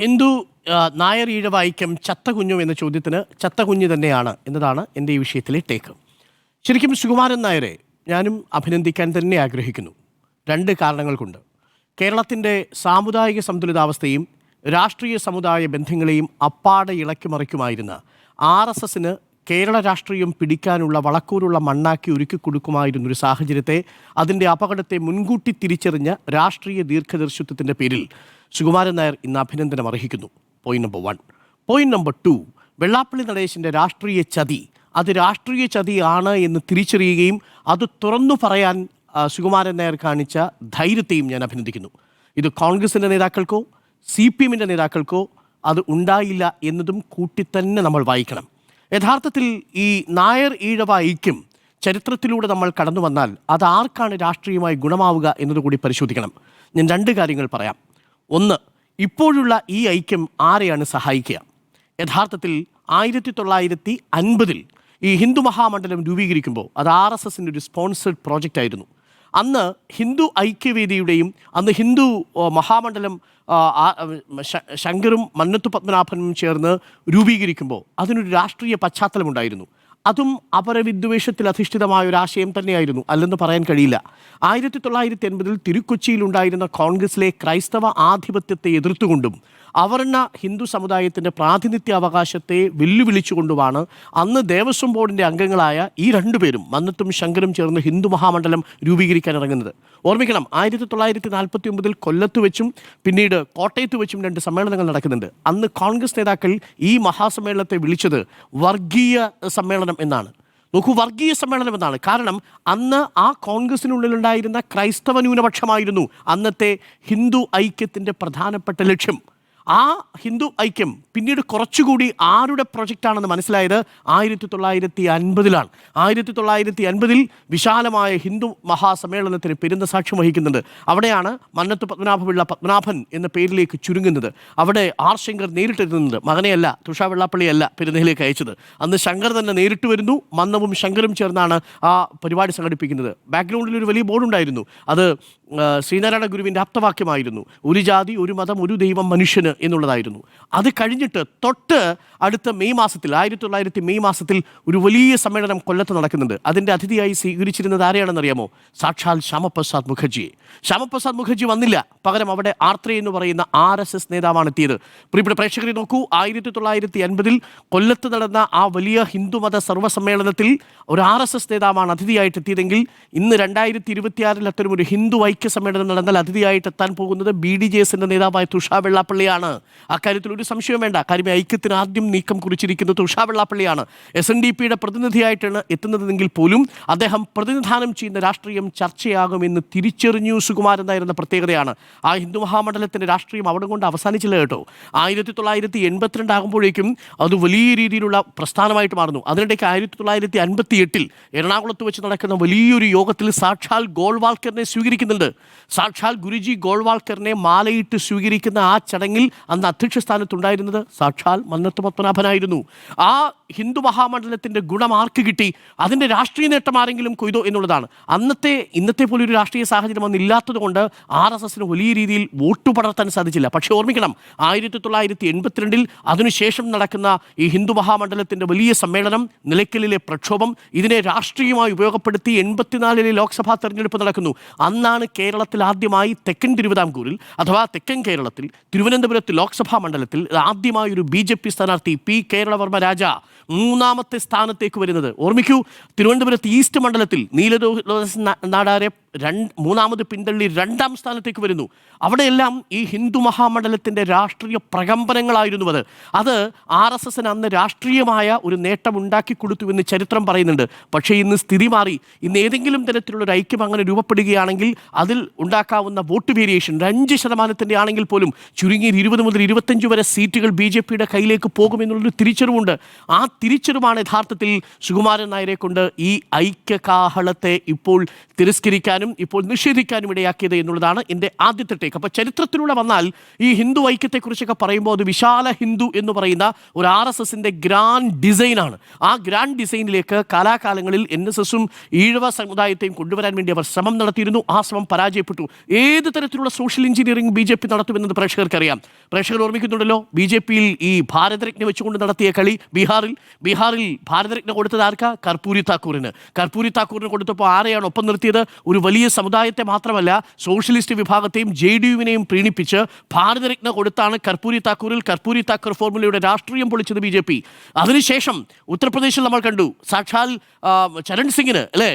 ഹിന്ദു നായർ ഈഴവ ഐക്യം ചത്ത കുഞ്ഞു എന്ന ചോദ്യത്തിന് ചത്ത തന്നെയാണ് എന്നതാണ് എന്റെ ഈ വിഷയത്തിലെ ടേക്ക്. ശരിക്കും സുകുമാരൻ നായരെ ഞാനും അഭിനന്ദിക്കാൻ തന്നെ ആഗ്രഹിക്കുന്നു. രണ്ട് കാരണങ്ങൾ കൊണ്ട്. കേരളത്തിന്റെ സാമുദായിക സന്തുലിതാവസ്ഥയും രാഷ്ട്രീയ സമുദായ ബന്ധങ്ങളെയും അപ്പാടെ ഇളക്കി മറിക്കുമായിരുന്ന ആർ എസ് എസിന് കേരള രാഷ്ട്രീയം പിടിക്കാനുള്ള വളക്കൂറുള്ള മണ്ണാക്കി ഒരുക്കി കൊടുക്കുമായിരുന്ന ഒരു സാഹചര്യത്തെ അതിന്റെ അപകടത്തെ മുൻകൂട്ടി തിരിച്ചറിഞ്ഞ രാഷ്ട്രീയ ദീർഘദർശിത്വത്തിന്റെ പേരിൽ സുകുമാരൻ നായർ ഇന്ന് അഭിനന്ദനം അർഹിക്കുന്നു. Point number one point number two Vellappally നടേശന്റെ രാഷ്ട്രീയ ചതി. അത് രാഷ്ട്രീയ ചതിയാണ് എന്ന് തിരിച്ചറിയുകയും അത് തുറന്നു പറയാൻ സുകുമാരൻ നായർ കാണിച്ച ധൈര്യത്തെയും ഞാൻ അഭിനന്ദിക്കുന്നു. ഇത് കോൺഗ്രസിന്റെ നേതാക്കൾക്കോ സി പി എമ്മിന്റെ നേതാക്കൾക്കോ അത് ഉണ്ടായില്ല എന്നതും കൂട്ടി തന്നെ നമ്മൾ വായിക്കണം. യഥാർത്ഥത്തിൽ ഈ നായർ ഈഴവ ഐക്യം ചരിത്രത്തിലൂടെ നമ്മൾ കടന്നു വന്നാൽ അത് ആർക്കാണ് രാഷ്ട്രീയമായി ഗുണമാവുക എന്നതുകൂടി പരിശോധിക്കണം. ഞാൻ രണ്ട് കാര്യങ്ങൾ പറയാം. ഒന്ന് ഇപ്പോഴുള്ള ഈ ഐക്യം ആരെയാണ് സഹായിക്കുക? യഥാർത്ഥത്തിൽ ആയിരത്തി തൊള്ളായിരത്തി അൻപതിൽ ഈ ഹിന്ദു മഹാമണ്ഡലം രൂപീകരിക്കുമ്പോൾ അത് ആർ എസ് എസിന്റെ ഒരു സ്പോൺസേഡ് പ്രോജക്റ്റ് ആയിരുന്നു അന്ന് ഹിന്ദു ഐക്യവേദിയുടെയും അന്ന് ഹിന്ദു മഹാമണ്ഡലം ശങ്കറും മന്നത്തു പത്മനാഭനും ചേർന്ന് രൂപീകരിക്കുമ്പോൾ അതിനൊരു രാഷ്ട്രീയ പശ്ചാത്തലമുണ്ടായിരുന്നു. അതും അപരവിദ്വേഷത്തിൽ അധിഷ്ഠിതമായ ഒരു ആശയം തന്നെയായിരുന്നു. അല്ലെന്ന് പറയാൻ കഴിയില്ല. ആയിരത്തി തൊള്ളായിരത്തി എൺപതിൽ തിരുക്കൊച്ചിയിലുണ്ടായിരുന്ന കോൺഗ്രസിലെ ക്രൈസ്തവ ആധിപത്യത്തെ എതിർത്തുകൊണ്ടും അവർണ ഹിന്ദു സമുദായത്തിന്റെ പ്രാതിനിധ്യ അവകാശത്തെ വെല്ലുവിളിച്ചുകൊണ്ടുമാണ് അന്ന് ദേവസ്വം ബോർഡിന്റെ അംഗങ്ങളായ ഈ രണ്ടുപേരും മന്നത്തും ശങ്കരും ചേർന്ന് ഹിന്ദു മഹാമണ്ഡലം രൂപീകരിക്കാൻ ഇറങ്ങുന്നത്. ഓർമ്മിക്കണം ആയിരത്തി തൊള്ളായിരത്തി നാൽപ്പത്തി ഒമ്പതിൽ കൊല്ലത്ത് വെച്ചും പിന്നീട് കോട്ടയത്ത് വെച്ചും രണ്ട് സമ്മേളനങ്ങൾ നടക്കുന്നുണ്ട്. അന്ന് കോൺഗ്രസ് നേതാക്കൾ ഈ മഹാസമ്മേളനത്തെ വിളിച്ചത് വർഗീയ സമ്മേളനം എന്നാണ്. നോക്കൂ വർഗീയ സമ്മേളനം എന്നാണ്. കാരണം അന്ന് ആ കോൺഗ്രസിനുള്ളിലുണ്ടായിരുന്ന ക്രൈസ്തവ ന്യൂനപക്ഷമായിരുന്നു അന്നത്തെ ഹിന്ദു ഐക്യത്തിന്റെ പ്രധാനപ്പെട്ട ലക്ഷ്യം. ആ ഹിന്ദു ഐക്യം പിന്നീട് കുറച്ചുകൂടി ആരുടെ പ്രൊജക്റ്റാണെന്ന് മനസ്സിലായത് ആയിരത്തി തൊള്ളായിരത്തി അൻപതിലാണ് ആയിരത്തി തൊള്ളായിരത്തി അൻപതിൽ വിശാലമായ ഹിന്ദു മഹാസമ്മേളനത്തിന് പെരുന്ന സാക്ഷ്യം വഹിക്കുന്നുണ്ട് അവിടെയാണ് മന്നത്ത് പത്മനാഭപിള്ള പത്മനാഭൻ എന്ന പേരിലേക്ക് ചുരുങ്ങുന്നത്. അവിടെ ആർ ശങ്കർ നേരിട്ടിരുന്നത് മകനെയല്ല തുഷാ വെള്ളാപ്പള്ളിയല്ല പെരുന്നയിലേക്ക് അയച്ചത്. അന്ന് ശങ്കർ തന്നെ നേരിട്ട് വരുന്നു മന്നവും ശങ്കരും ചേർന്നാണ് ആ പരിപാടി സംഘടിപ്പിക്കുന്നത്. ബാക്ക്ഗ്രൗണ്ടിൽ ഒരു വലിയ ബോർഡ് ഉണ്ടായിരുന്നു അത് ശ്രീനാരായണ ഗുരുവിന്റെ ആപ്തവാക്യമായിരുന്നു. ഒരു ജാതി ഒരു മതം ഒരു ദൈവം മനുഷ്യന് എന്നുള്ളതായിരുന്നു. അത് കഴിഞ്ഞിട്ട് തൊട്ട് അടുത്ത മെയ് മാസത്തിൽ ആയിരത്തി തൊള്ളായിരത്തി മെയ് മാസത്തിൽ ഒരു വലിയ സമ്മേളനം കൊല്ലത്ത് നടക്കുന്നുണ്ട്. അതിന്റെ അതിഥിയായി സ്വീകരിച്ചിരുന്നത് ആരെയാണെന്നറിയാമോ? സാക്ഷാൽ ശ്യാമപ്രസാദ് മുഖർജിയെ. ശ്യാമപ്രസാദ് മുഖർജി വന്നില്ല. പകരം അവിടെ ആർത്രേ എന്ന് പറയുന്ന ആർ എസ് എസ് നേതാവാണ് എത്തിയത്. പ്രിയപ്പെട്ട പ്രേക്ഷകരെ നോക്കൂ ആയിരത്തി തൊള്ളായിരത്തി അൻപതിൽ കൊല്ലത്ത് നടന്ന ആ വലിയ ഹിന്ദുമത സർവസമ്മേളനത്തിൽ ഒരു ആർ എസ് എസ് നേതാവാണ് അതിഥിയായിട്ട് എത്തിയതെങ്കിൽ ഇന്ന് രണ്ടായിരത്തി ഇരുപത്തിയാറിൽ അത്തരം ഒരു ഹിന്ദു ഐക്യ സമ്മേളനം നടന്നാൽ അതിഥിയായിട്ട് എത്താൻ പോകുന്നത് ബി ഡി ജെ എസിന്റെ നേതാവായ തുഷാ വെള്ളാപ്പള്ളിയാണ്. അക്കാര്യത്തിൽ ഒരു സംശയം വേണ്ട. കാര്യം ഐക്യത്തിന് ആദ്യം നീക്കം കുറിച്ചിരിക്കുന്നത് ഉഷാ വെള്ളാപ്പള്ളിയാണ് എസ് എൻ ഡി പിയുടെ പ്രതിനിധിയായിട്ടാണ് എത്തുന്നതെങ്കിൽ പോലും അദ്ദേഹം പ്രതിനിധാനം ചെയ്യുന്ന രാഷ്ട്രീയം ചർച്ചയാകുമെന്ന് തിരിച്ചറിഞ്ഞു സുകുമാരൻ നായരുന്ന പ്രത്യേകതയാണ്. ആ ഹിന്ദു മഹാമണ്ഡലത്തിന്റെ രാഷ്ട്രീയം അവിടെ കൊണ്ട് അവസാനിച്ചില്ല കേട്ടോ. ആയിരത്തി തൊള്ളായിരത്തി എൺപത്തിരണ്ട് ആകുമ്പോഴേക്കും അത് വലിയ രീതിയിലുള്ള പ്രസ്ഥാനമായിട്ട് മാറുന്നു. അതിനിടയ്ക്ക് ആയിരത്തി തൊള്ളായിരത്തി അൻപത്തി എട്ടിൽ എറണാകുളത്ത് വെച്ച് നടക്കുന്ന വലിയൊരു യോഗത്തിൽ സാക്ഷാൽ ഗോൾവാൾക്കറിനെ സ്വീകരിക്കുന്നുണ്ട്. സാക്ഷാൽ ഗുരുജി ഗോൾവാൾക്കറിനെ മാലയിട്ട് സ്വീകരിക്കുന്ന ആ ചടങ്ങിൽ അന്ന് അധ്യക്ഷ സ്ഥാനത്തുണ്ടായിരുന്നത് സാക്ഷാൽ മന്നത്ത് പത്മനാഭനായിരുന്നു ആ ഹിന്ദു മഹാമണ്ഡലത്തിന്റെ ഗുണം ആർക്ക് കിട്ടി? അതിന്റെ രാഷ്ട്രീയ നേട്ടം ആരെങ്കിലും കൊയ്തോ എന്നുള്ളതാണ്. അന്നത്തെ ഇന്നത്തെ പോലെ ഒരു രാഷ്ട്രീയ സാഹചര്യം അന്ന് ഇല്ലാത്തത് കൊണ്ട് ആർ എസ് എസിന് വലിയ രീതിയിൽ വോട്ട് പടർത്താൻ സാധിച്ചില്ല. പക്ഷേ ഓർമ്മിക്കണം ആയിരത്തി തൊള്ളായിരത്തി എൺപത്തിരണ്ടിൽ അതിനുശേഷം നടക്കുന്ന ഈ ഹിന്ദു മഹാമണ്ഡലത്തിന്റെ വലിയ സമ്മേളനം നിലയ്ക്കലിലെ പ്രക്ഷോഭം ഇതിനെ രാഷ്ട്രീയമായി ഉപയോഗപ്പെടുത്തി എൺപത്തിനാലിലെ ലോക്സഭാ തെരഞ്ഞെടുപ്പ് നടക്കുന്നു. അന്നാണ് കേരളത്തിൽ ആദ്യമായി തെക്കൻ തിരുവിതാംകൂറിൽ അഥവാ തെക്കൻ കേരളത്തിൽ തിരുവനന്തപുരത്ത് ലോക്സഭാ മണ്ഡലത്തിൽ ആദ്യമായി ഒരു ബി ജെ പി സ്ഥാനാർത്ഥി പി കേരളവർമ്മ രാജ മൂന്നാമത്തെ സ്ഥാനത്തേക്ക് വരുന്നത്. ഓർമ്മിക്കൂ തിരുവനന്തപുരത്ത് ഈസ്റ്റ് മണ്ഡലത്തിൽ നീലരോഹ നാടാരെ രണ്ട് മൂന്നാമത് പിന്തള്ളി രണ്ടാം സ്ഥാനത്തേക്ക് വരുന്നു. അവിടെയെല്ലാം ഈ ഹിന്ദു മഹാമണ്ഡലത്തിന്റെ രാഷ്ട്രീയ പ്രകമ്പനങ്ങളായിരുന്നു അത്. അത് ആർ എസ് എസിന് അന്ന് രാഷ്ട്രീയമായ ഒരു നേട്ടം ഉണ്ടാക്കി കൊടുത്തു എന്ന് ചരിത്രം പറയുന്നുണ്ട്. പക്ഷേ ഇന്ന് സ്ഥിതി മാറി. ഇന്ന് ഏതെങ്കിലും തരത്തിലുള്ള ഒരു ഐക്യം അങ്ങനെ രൂപപ്പെടുകയാണെങ്കിൽ അതിൽ ഉണ്ടാക്കാവുന്ന വോട്ട് വേരിയേഷൻ ഒരു അഞ്ച് ശതമാനത്തിന്റെ ആണെങ്കിൽ പോലും ചുരുങ്ങിയ ഇരുപത് മുതൽ ഇരുപത്തഞ്ച് വരെ സീറ്റുകൾ ബി ജെ പിയുടെ കയ്യിലേക്ക് പോകുമെന്നുള്ളൊരു തിരിച്ചറിവുണ്ട്. ആ തിരിച്ചറിവാണ് യഥാർത്ഥത്തിൽ സുകുമാരൻ നായരെ കൊണ്ട് ഈ ഐക്യകാഹളത്തെ ഇപ്പോൾ തിരസ്കരിക്കാൻ സ്വീകരിക്കാനും ഇപ്പോൾ നിഷേധിക്കാനും ഇടയാക്കിയത് എന്നുള്ളതാണ് എന്റെ ആദ്യത്തെ ടേക്ക് അപ്പോൾ ചരിത്രത്തിലൂടെ വന്നാൽ ഈ ഹിന്ദു ഐക്യത്തെക്കുറിച്ചൊക്കെ പറയുമ്പോൾ അത് വിശാല ഹിന്ദു എന്ന് പറയുന്ന ഒരു ആർ എസ് എസിന്റെ ഗ്രാൻഡ് ഡിസൈനാണ് ആ ഗ്രാൻഡ് ഡിസൈനിലേക്ക് കാലാകാലങ്ങളിൽ എൻ എസ് എസും ഈഴവ സമുദായത്തെയും കൊണ്ടുവരാൻ വേണ്ടി അവർ ശ്രമം നടത്തിയിരുന്നു. ആ ശ്രമം പരാജയപ്പെട്ടു. ഏത് തരത്തിലുള്ള social engineering B J P നടത്തുമെന്നത് പ്രേക്ഷകർക്കറിയാം. പ്രേക്ഷകർ ഓർമ്മിക്കുന്നുണ്ടല്ലോ ബി ജെ പിയിൽ ഈ ഭാരതരത്ന വെച്ചുകൊണ്ട് നടത്തിയ കളി ബീഹാറിൽ. ബീഹാറിൽ ഭാരതരത്ന കൊടുത്തത് ആർക്കാ? കർപ്പൂരി താക്കൂറിന്. കർപ്പൂരി താക്കൂറിന് കൊടുത്തപ്പോൾ ആരെയാണ് ഒപ്പം നിർത്തിയത്? ഒരു വലിയ സമുദായത്തെ മാത്രമല്ല സോഷ്യലിസ്റ്റ് വിഭാഗത്തെയും ജെ ഡി യുവിനെയും പ്രീണിപ്പിച്ച് ഭാരതരത്ന കൊടുത്താണ് കർപ്പൂരി താക്കൂറിൽ കർപ്പൂരി താക്കൂർ ഫോർമുലയുടെ രാഷ്ട്രീയം പൊളിച്ചത് ബി ജെ പി. അതിനുശേഷം ഉത്തർപ്രദേശിൽ നമ്മൾ കണ്ടു സാക്ഷാൽ ചരൺ സിംഗിന് അല്ലേ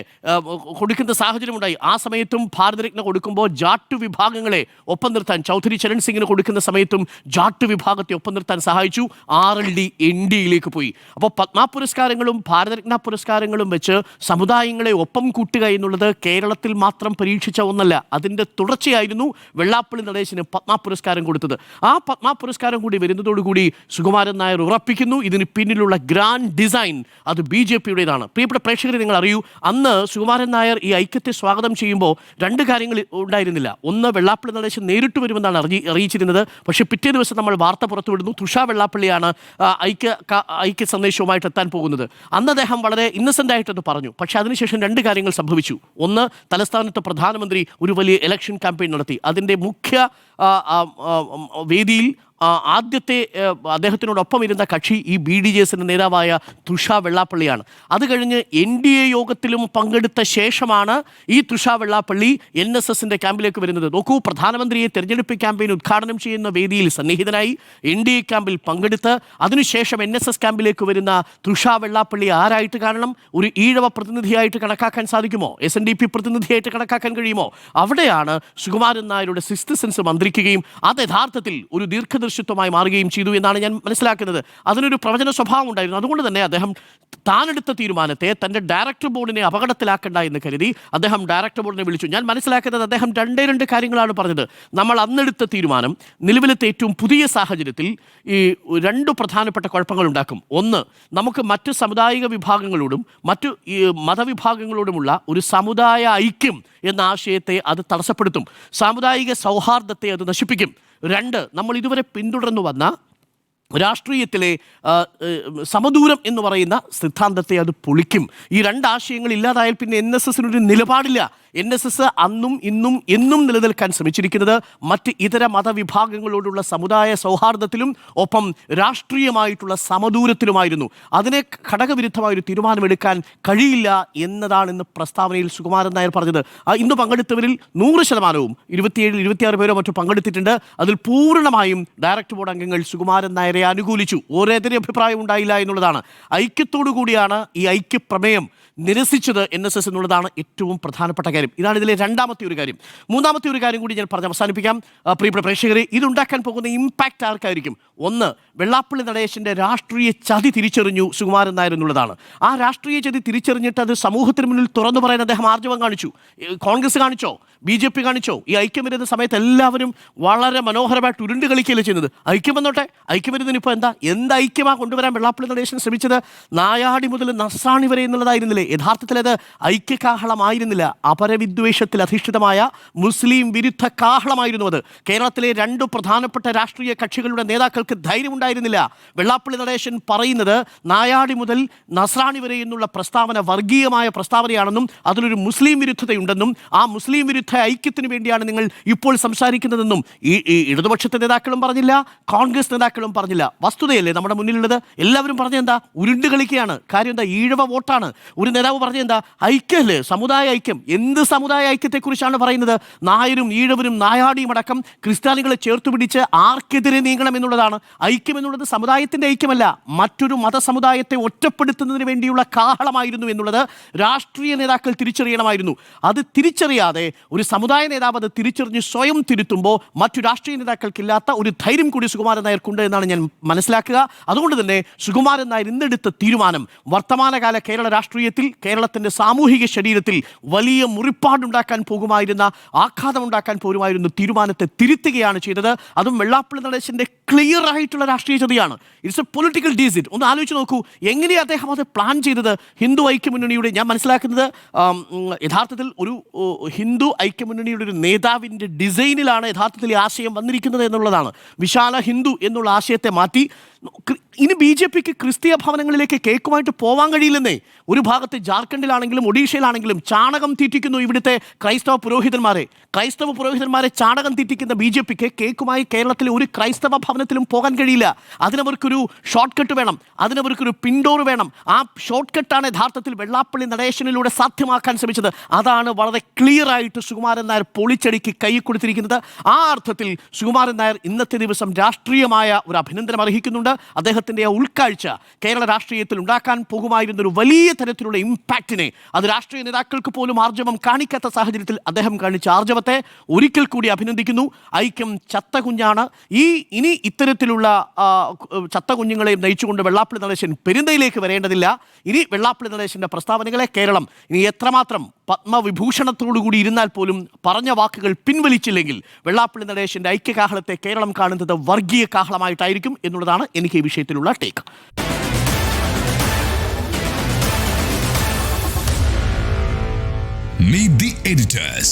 കൊടുക്കുന്ന സാഹചര്യമുണ്ടായി. ആ സമയത്തും ഭാരതരത്ന കൊടുക്കുമ്പോൾ ജാട്ടു വിഭാഗങ്ങളെ ഒപ്പം നിർത്താൻ ചൗധരി ചരൺ സിംഗിന് കൊടുക്കുന്ന സമയത്തും ജാട്ടു വിഭാഗത്തെ ഒപ്പം നിർത്താൻ സഹായിച്ചു. ആർ എൽ ഡി എൻ ഡിയിലേക്ക് പോയി. അപ്പോൾ പത്മ പുരസ്കാരങ്ങളും ഭാരതരത്ന പുരസ്കാരങ്ങളും വെച്ച് സമുദായങ്ങളെ ഒപ്പം കൂട്ടുക എന്നുള്ളത് കേരളത്തിൽ മാത്രം പരീക്ഷിച്ച ഒന്നല്ല അതിന്റെ തുടർച്ചയായിരുന്നു വെള്ളാപ്പള്ളി നടേശന് പത്മ പുരസ്കാരം കൊടുത്തത്. ആ പത്മ പുരസ്കാരം കൂടി വരുന്നതോടുകൂടി സുകുമാരൻ നായർ ഉറപ്പിക്കുന്നു. ഇതിന് പിന്നിലുള്ള ഗ്രാൻഡ് ഡിസൈൻ അത് ബി ജെ പിയുടേതാണ്. പ്രിയപ്പെട്ട പ്രേക്ഷകരെ നിങ്ങൾ അറിയൂ അന്ന് സുകുമാരൻ നായർ ഈ ഐക്യത്തെ സ്വാഗതം ചെയ്യുമ്പോൾ രണ്ട് കാര്യങ്ങൾ ഉണ്ടായിരുന്നില്ല. ഒന്ന് വെള്ളാപ്പള്ളി നടേശൻ നേരിട്ട് വരുമെന്നാണ് അറിയി അറിയിച്ചിരുന്നത്. പക്ഷേ പിറ്റേ ദിവസം നമ്മൾ വാർത്ത പുറത്തുവിടുന്നു. തുഷാ വെള്ളാപ്പള്ളിയാണ് ഐക്യ ഐക്യ സന്ദേശവുമായിട്ട് എത്താൻ പോകുന്നത്. അന്ന് അദ്ദേഹം വളരെ ഇന്നസെന്റ് ആയിട്ടത് പറഞ്ഞു. പക്ഷേ അതിനുശേഷം രണ്ട് കാര്യങ്ങൾ സംഭവിച്ചു. ഒന്ന് തലസ്ഥാനത്ത് പ്രധാനമന്ത്രി ഒരു വലിയ ഇലക്ഷൻ ക്യാമ്പയിൻ നടത്തി. അതിന്റെ മുഖ്യ വേദിയിൽ ആദ്യത്തെ അദ്ദേഹത്തിനോടൊപ്പം ഇരുന്ന കക്ഷി ഈ ബി ഡി ജെ എസിന്റെ നേതാവായ തുഷ വെള്ളാപ്പള്ളിയാണ്. അത് കഴിഞ്ഞ് എൻ ഡി എ യോഗത്തിലും പങ്കെടുത്ത ശേഷമാണ് ഈ തുഷ വെള്ളാപ്പള്ളി എൻ എസ് എസിന്റെ ക്യാമ്പിലേക്ക് വരുന്നത്. നോക്കൂ പ്രധാനമന്ത്രിയെ തെരഞ്ഞെടുപ്പ് ക്യാമ്പയിൻ ഉദ്ഘാടനം ചെയ്യുന്ന വേദിയിൽ സന്നിഹിതനായി എൻ ഡി എ ക്യാമ്പിൽ പങ്കെടുത്ത് അതിനുശേഷം എൻ എസ് എസ് ക്യാമ്പിലേക്ക് വരുന്ന തുഷ വെള്ളാപ്പള്ളി ആരായിട്ട് കാണണം? ഒരു ഈഴവ പ്രതിനിധിയായിട്ട് കണക്കാക്കാൻ സാധിക്കുമോ? എസ് എൻ ഡി പി പ്രതിനിധിയായിട്ട് കണക്കാക്കാൻ കഴിയുമോ? അവിടെയാണ് സുകുമാരൻ നായരുടെ സിസ്റ്റ് സെൻസ് മന്ത്രിക്കുകയും അത് യഥാർത്ഥത്തിൽ ഒരു ദീർഘദർശിത്വമായി മാറുകയും ചെയ്തു എന്നാണ് ഞാൻ മനസ്സിലാക്കുന്നത്. അതിനൊരു പ്രവചന സ്വഭാവം ഉണ്ടായിരുന്നു. അതുകൊണ്ട് തന്നെ അദ്ദേഹം താനെടുത്ത തീരുമാനത്തെ തന്റെ ഡയറക്ടർ ബോർഡിനെ അപകടത്തിലാക്കണ്ട എന്ന് കരുതി അദ്ദേഹം ഡയറക്ടർ ബോർഡിനെ വിളിച്ചു. ഞാൻ മനസ്സിലാക്കുന്നത് അദ്ദേഹം രണ്ടേ രണ്ട് കാര്യങ്ങളാണ് പറഞ്ഞത്. നമ്മൾ അന്നെടുത്ത തീരുമാനം നിലവിലത്തെ ഏറ്റവും പുതിയ സാഹചര്യത്തിൽ ഈ രണ്ട് പ്രധാനപ്പെട്ട കുഴപ്പങ്ങൾ ഉണ്ടാക്കും. ഒന്ന് നമുക്ക് മറ്റ് സമുദായിക വിഭാഗങ്ങളോടും മറ്റു ഈ മതവിഭാഗങ്ങളോടുമുള്ള ഒരു സമുദായ ഐക്യം എന്ന ആശയത്തെ അത് തടസ്സപ്പെടുത്തും. സാമുദായിക സൗഹാർദ്ദത്തെ അത് നശിപ്പിക്കും. രണ്ട് നമ്മൾ ഇതുവരെ പിന്തുടർന്നു വന്ന രാഷ്ട്രീയത്തിലെ സമദൂരം എന്ന് പറയുന്ന സിദ്ധാന്തത്തെ അത് പൊളിക്കും. ഈ രണ്ട് ആശയങ്ങൾ ഇല്ലാതായാൽ പിന്നെ എൻ എസ് എസിനൊരു നിലപാടില്ല. എൻ എസ് എസ് അന്നും ഇന്നും എന്നും നിലനിൽക്കാൻ ശ്രമിച്ചിരിക്കുന്നത് മറ്റ് ഇതര മതവിഭാഗങ്ങളോടുള്ള സമുദായ സൗഹാർദ്ദത്തിലും ഒപ്പം രാഷ്ട്രീയമായിട്ടുള്ള സമദൂരത്തിലുമായിരുന്നു. അതിനെ ഘടകവിരുദ്ധമായൊരു തീരുമാനമെടുക്കാൻ കഴിയില്ല എന്നതാണ് ഇന്ന് പ്രസ്താവനയിൽ സുകുമാരൻ നായർ പറഞ്ഞത്. ഇന്ന് പങ്കെടുത്തവരിൽ നൂറ് ശതമാനവും ഇരുപത്തിയേഴിൽ ഇരുപത്തിയാറ് പേരോ മറ്റോ പങ്കെടുത്തിട്ടുണ്ട്. അതിൽ പൂർണമായും ഡയറക്ടർ ബോർഡ് അംഗങ്ങൾ സുകുമാരൻ നായരെ അനുകൂലിച്ചു. ഓരോരുത്തരും അഭിപ്രായം ഉണ്ടായില്ല എന്നുള്ളതാണ്. ഐക്യത്തോടു കൂടിയാണ് ഈ ഐക്യപ്രമേയം നിരസിച്ചത് എൻ എസ് എസ് എന്നുള്ളതാണ് ഏറ്റവും പ്രധാനപ്പെട്ട കാര്യം. ഇതാണ് ഇതിലെ രണ്ടാമത്തെ ഒരു കാര്യം. മൂന്നാമത്തെ ഒരു കാര്യം കൂടി ഞാൻ പറഞ്ഞ് അവസാനിപ്പിക്കാം. പ്രിയപ്പെട്ട പ്രേക്ഷകരെ ഇതുണ്ടാക്കാൻ പോകുന്ന ഇമ്പാക്റ്റ് ആർക്കായിരിക്കും? ഒന്ന് വെള്ളാപ്പള്ളി നടേശന്റെ രാഷ്ട്രീയ ചതി തിരിച്ചറിഞ്ഞു സുകുമാരൻ നായർ എന്നുള്ളതാണ്. ആ രാഷ്ട്രീയ ചതി തിരിച്ചറിഞ്ഞിട്ട് അത് സമൂഹത്തിന് മുന്നിൽ തുറന്നു പറയാൻ അദ്ദേഹം ആർജവം കാണിച്ചു. കോൺഗ്രസ് കാണിച്ചോ? ബി ജെ പി കാണിച്ചോ? ഈ ഐക്യം വരുന്ന സമയത്ത് എല്ലാവരും വളരെ മനോഹരമായിട്ട് ഉരുണ്ട് കളിക്കുകയല്ലേ ചെയ്യുന്നത്? ഐക്യം വന്നോട്ടെ. ഐക്യം വരുന്നതിന് ഇപ്പോൾ എന്താ? എന്ത് ഐക്യമാണ് കൊണ്ടുവരാൻ വെള്ളാപ്പള്ളി നടേശൻ ശ്രമിച്ചത്? നായാടി മുതൽ നസാണി വരെ എന്നുള്ളതായിരുന്നില്ലേ? യഥാർത്ഥത്തിൽ അത് ഐക്യകാഹളമായിരുന്നില്ല. അപരവിദ്വേഷത്തിൽ അധിഷ്ഠിതമായ മുസ്ലിം വിരുദ്ധ കാഹളമായിരുന്നു അത്. കേരളത്തിലെ രണ്ട് പ്രധാനപ്പെട്ട രാഷ്ട്രീയ കക്ഷികളുടെ നേതാക്കൾക്ക് ധൈര്യമുണ്ടായിരുന്നില്ല. വെള്ളാപ്പള്ളി നടേശൻ പറയുന്നത് നായാടി മുതൽ നസ്രാണി വരെ എന്നുള്ള പ്രസ്താവന വർഗീയമായ പ്രസ്താവനയാണെന്നും അതിലൊരു മുസ്ലിം വിരുദ്ധതയുണ്ടെന്നും ആ മുസ്ലിം വിരുദ്ധ ഐക്യത്തിന് വേണ്ടിയാണ് നിങ്ങൾ ഇപ്പോൾ സംസാരിക്കുന്നതെന്നും ഈ ഇടതുപക്ഷത്തെ നേതാക്കളും പറഞ്ഞില്ല കോൺഗ്രസ് നേതാക്കളും പറഞ്ഞില്ല. വസ്തുതയല്ലേ നമ്മുടെ മുന്നിലുള്ളത്? എല്ലാവരും പറഞ്ഞെന്താ ഉരുണ്ട് കളിക്കുകയാണ്. കാര്യം എന്താ? ഈഴവ വോട്ടാണ്. ഒരു നേതാവ് പറഞ്ഞത് പറഞ്ഞെന്താ? ഐക്യമല്ലേ സമുദായ ഐക്യം. എന്ത് സമുദായ ഐക്യത്തെക്കുറിച്ചാണ് പറയുന്നത്? നായരും ഈഴവരും നായാടിയും അടക്കം ക്രിസ്ത്യാനികളെ ചേർത്ത് പിടിച്ച് ആർക്കെതിരെ നീങ്ങണം എന്നുള്ളതാണ്. ഐക്യം എന്നുള്ളത് സമുദായത്തിന്റെ ഐക്യമല്ല. മറ്റൊരു മതസമുദായത്തെ ഒറ്റപ്പെടുത്തുന്നതിന് വേണ്ടിയുള്ള കാഹളമായിരുന്നു എന്നുള്ളത് രാഷ്ട്രീയ നേതാക്കൾ തിരിച്ചറിയണമായിരുന്നു. അത് തിരിച്ചറിയാതെ ഒരു സമുദായ നേതാവ് അത് തിരിച്ചറിഞ്ഞ് സ്വയം തിരുത്തുമ്പോൾ മറ്റു രാഷ്ട്രീയ നേതാക്കൾക്കില്ലാത്ത ഒരു ധൈര്യം കൂടി സുകുമാരൻ നായർക്കുണ്ട് എന്നാണ് ഞാൻ മനസ്സിലാക്കുക. അതുകൊണ്ട് തന്നെ സുകുമാരൻ നായർ ഇന്നെടുത്ത തീരുമാനം വർത്തമാനകാല കേരള രാഷ്ട്രീയത്തിൽ കേരളത്തിന്റെ സാമൂഹിക ശരീരത്തിൽ വലിയ മുറിപ്പാടുണ്ടാക്കാൻ പോകുമായിരുന്ന ആഘാതമുണ്ടാക്കാൻ പോരുമായിരുന്ന തീരുമാനത്തെ തിരുത്തുകയാണ് ചെയ്തത്. അതും വെള്ളാപ്പള്ളി നടേശന്റെ ക്ലിയർ ആയിട്ടുള്ള രാഷ്ട്രീയ ചതിയാണ്. ഇറ്റ്സ് എ പൊളിറ്റിക്കൽ ഡീസിറ്റ് ഒന്ന് ആലോചിച്ച് നോക്കൂ. എങ്ങനെയാണ് അദ്ദേഹം അത് പ്ലാൻ ചെയ്തത്? ഹിന്ദു ഐക്യമുന്നണിയുടെ ഞാൻ മനസ്സിലാക്കുന്നത് യഥാർത്ഥത്തിൽ ഒരു ഹിന്ദു ഐക്യമുന്നണിയുടെ ഒരു നേതാവിന്റെ ഡിസൈനിലാണ് യഥാർത്ഥത്തിൽ ഈ ആശയം വന്നിരിക്കുന്നത് എന്നുള്ളതാണ്. വിശാല ഹിന്ദു എന്നുള്ള ആശയത്തെ മാറ്റി ഇനി ബി ജെ പിക്ക് ക്രിസ്തീയ ഭവനങ്ങളിലേക്ക് കേക്കുമായിട്ട് പോവാൻ കഴിയില്ലെന്നേ. ഒരു ഭാഗത്ത് ജാർഖണ്ഡിലാണെങ്കിലും ഒഡീഷയിലാണെങ്കിലും ചാണകം തീറ്റിക്കുന്നു ഇവിടുത്തെ ക്രൈസ്തവ പുരോഹിതന്മാരെ. ക്രൈസ്തവ പുരോഹിതന്മാരെ ചാണകം തീറ്റിക്കുന്ന ബി ജെ പിക്ക് കേക്കുമായി കേരളത്തിലെ ഒരു ക്രൈസ്തവ ഭവനത്തിലും പോകാൻ കഴിയില്ല. അതിനവർക്കൊരു ഷോർട്ട് കട്ട് വേണം. അതിനവർക്കൊരു പിൻഡോർ വേണം. ആ ഷോർട്ട് കട്ടാണ് യഥാർത്ഥത്തിൽ വെള്ളാപ്പള്ളി നടേശനിലൂടെ സാധ്യമാക്കാൻ ശ്രമിച്ചത്. അതാണ് വളരെ ക്ലിയർ ആയിട്ട് സുകുമാരൻ നായർ പൊളിച്ചടിക്ക് കൈ കൊടുത്തിരിക്കുന്നത്. ആ അർത്ഥത്തിൽ സുകുമാരൻ നായർ ഇന്നത്തെ ദിവസം രാഷ്ട്രീയമായ ഒരു അഭിനന്ദനം അർഹിക്കുന്നുണ്ട്. അദ്ദേഹത്തിന്റെ ആ ഉൾക്കാഴ്ച കേരള രാഷ്ട്രീയത്തിൽ ഉണ്ടാക്കാൻ പോകുമായിരുന്ന ഒരു വലിയ തരത്തിലുള്ള ഇമ്പാക്റ്റിനെ അത് രാഷ്ട്രീയ നേതാക്കൾക്ക് പോലും ആർജവം കാണിക്കാത്ത സാഹചര്യത്തിൽ അദ്ദേഹം കാണിച്ച ആർജവത്തെ ഒരിക്കൽ കൂടി അഭിനന്ദിക്കുന്നു. ഐക്യം ചത്ത കുഞ്ഞാണ് ഈ ഇനി ഇത്തരത്തിലുള്ള ചത്ത കുഞ്ഞുങ്ങളെയും നയിച്ചുകൊണ്ട് വെള്ളാപ്പള്ളി നടേശൻ പെരുന്തയിലേക്ക് വരേണ്ടതില്ല. ഇനി വെള്ളാപ്പള്ളി നടേശന്റെ പ്രസ്താവനകളെ കേരളം ഇനി എത്രമാത്രം പത്മവിഭൂഷണത്തോടുകൂടി ഇരുന്നാൽ പോലും പറഞ്ഞ വാക്കുകൾ പിൻവലിച്ചില്ലെങ്കിൽ വെള്ളാപ്പള്ളി നടേശന്റെ ഐക്യകാഹളത്തെ കേരളം കാണുന്നത് വർഗീയ കാഹളമായിട്ടായിരിക്കും എന്നുള്ളതാണ് എനിക്ക് ഈ വിഷയത്തിലുള്ള ടേക്ക് Meet the editors.